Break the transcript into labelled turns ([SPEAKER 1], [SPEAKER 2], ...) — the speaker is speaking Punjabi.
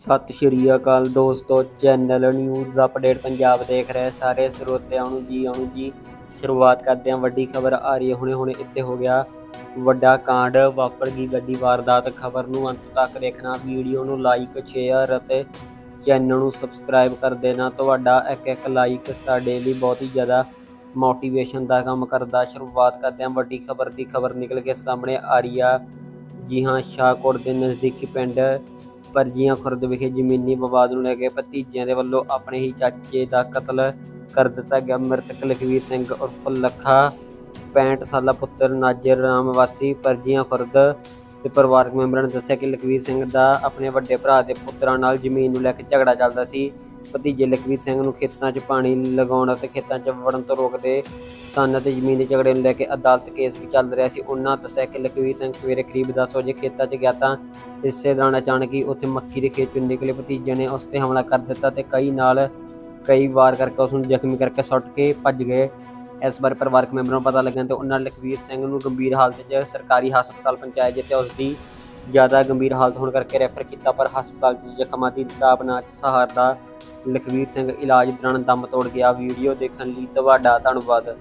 [SPEAKER 1] ਸਤਿ ਸ਼੍ਰੀ ਅਕਾਲ ਦੋਸਤੋ ਚੈਨਲ ਨਿਊਜ਼ ਅਪਡੇਟ ਪੰਜਾਬ ਦੇਖ ਰਹੇ ਸਾਰੇ ਸਰੋਤਿਆਂ ਨੂੰ ਜੀ, ਆਉਣ ਜੀ। ਸ਼ੁਰੂਆਤ ਕਰਦੇ ਹਾਂ, ਵੱਡੀ ਖਬਰ ਆ ਰਹੀ ਹੈ। ਹੁਣੇ ਹੁਣੇ ਇੱਥੇ ਹੋ ਗਿਆ ਵੱਡਾ ਕਾਂਡ, ਵਾਪਰ ਗਈ ਗੱਡੀ ਵਾਰਦਾਤ ਖਬਰ ਨੂੰ। ਅੰਤ ਤੱਕ ਦੇਖਣਾ, ਵੀਡੀਓ ਨੂੰ ਲਾਈਕ ਸ਼ੇਅਰ ਅਤੇ ਚੈਨਲ ਨੂੰ ਸਬਸਕ੍ਰਾਈਬ ਕਰ ਦੇਣਾ। ਤੁਹਾਡਾ ਇੱਕ ਇੱਕ ਲਾਈਕ ਸਾਡੇ ਲਈ ਬਹੁਤ ਹੀ ਜ਼ਿਆਦਾ ਮੋਟੀਵੇਸ਼ਨ ਦਾ ਕੰਮ ਕਰਦਾ। ਸ਼ੁਰੂਆਤ ਕਰਦੇ ਹਾਂ, ਵੱਡੀ ਖਬਰ ਦੀ। ਖਬਰ ਨਿਕਲ ਕੇ ਸਾਹਮਣੇ ਆ ਰਹੀ ਆ। ਜੀ ਹਾਂ, ਸ਼ਾਹਕੋਟ ਦੇ ਨਜ਼ਦੀਕੀ ਪਿੰਡ ਪਰਜੀਆਂ ਖੁਰਦ ਵਿਖੇ ਜ਼ਮੀਨੀ ਵਿਵਾਦ ਨੂੰ ਲੈ ਕੇ ਭਤੀਜਿਆਂ ਦੇ ਵੱਲੋਂ ਆਪਣੇ ਹੀ ਚਾਚੇ ਦਾ ਕਤਲ ਕਰ ਦਿੱਤਾ ਗਿਆ। ਮ੍ਰਿਤਕ ਲਖਵੀਰ ਸਿੰਘ ਉਰਫ ਲੱਖਾ 65 ਸਾਲਾ ਪੁੱਤਰ ਨਾਜਰ ਰਾਮ ਵਾਸੀ ਪਰਜੀਆਂ ਖੁਰਦ ਦੇ ਪਰਿਵਾਰਕ ਮੈਂਬਰਾਂ ਨੇ ਦੱਸਿਆ ਕਿ ਲਖਵੀਰ ਸਿੰਘ ਦਾ ਆਪਣੇ ਵੱਡੇ ਭਰਾ ਦੇ ਪੁੱਤਰਾਂ ਨਾਲ ਜ਼ਮੀਨ ਨੂੰ ਲੈ ਕੇ ਝਗੜਾ ਚੱਲਦਾ ਸੀ। ਭਤੀਜੇ ਲਖਵੀਰ ਸਿੰਘ ਨੂੰ ਖੇਤਾਂ 'ਚ ਪਾਣੀ ਲਗਾਉਣ ਅਤੇ ਖੇਤਾਂ 'ਚ ਵੜਨ ਤੋਂ ਰੋਕਦੇ ਸਨ ਅਤੇ ਜ਼ਮੀਨ ਦੇ ਝਗੜੇ ਨੂੰ ਲੈ ਕੇ ਅਦਾਲਤ ਕੇਸ ਵੀ ਚੱਲ ਰਿਹਾ ਸੀ। ਉਹਨਾਂ ਦੱਸਿਆ ਕਿ ਲਖਵੀਰ ਸਿੰਘ ਸਵੇਰੇ ਕਰੀਬ 10 ਵਜੇ ਖੇਤਾਂ 'ਚ ਗਿਆ ਤਾਂ ਇਸੇ ਦੌਰਾਨ ਅਚਾਨਕ ਹੀ ਉੱਥੇ ਮੱਕੀ ਦੇ ਖੇਤ 'ਚੋਂ ਨਿਕਲੇ। ਭਤੀਜੇ ਨੇ ਉਸ ਤੇ ਹਮਲਾ ਕਰ ਦਿੱਤਾ ਤੇ ਕਈ ਨਾਲ ਕਈ ਵਾਰ ਕਰਕੇ ਉਸ ਨੂੰ ਜ਼ਖਮੀ ਕਰਕੇ ਸੁੱਟ ਕੇ ਭੱਜ ਗਏ। ਇਸ ਬਾਰੇ ਪਰਿਵਾਰਕ ਮੈਂਬਰਾਂ ਨੂੰ ਪਤਾ ਲੱਗਿਆ ਤੇ ਉਹਨਾਂ ਲਖਵੀਰ ਸਿੰਘ ਨੂੰ ਗੰਭੀਰ ਹਾਲਤ 'ਚ ਸਰਕਾਰੀ ਹਸਪਤਾਲ ਪਹੁੰਚਾਇਆ, ਜਿੱਥੇ ਉਸ ਦੀ ਜ਼ਿਆਦਾ ਗੰਭੀਰ ਹਾਲਤ ਹੋਣ ਕਰਕੇ ਰੈਫਰ ਕੀਤਾ, ਪਰ ਹਸਪਤਾਲ 'ਚ ਜ਼ਖਮਾਂ ਦੀ ਦਾਬ ਨਾ ਸਹਾਰਦਾ ਲਖਵੀਰ ਸਿੰਘ ਇਲਾਜ ਦੌਰਾਨ ਦਮ ਤੋੜ ਗਿਆ। ਵੀਡੀਓ ਦੇਖਣ ਲਈ ਤੁਹਾਡਾ ਧੰਨਵਾਦ।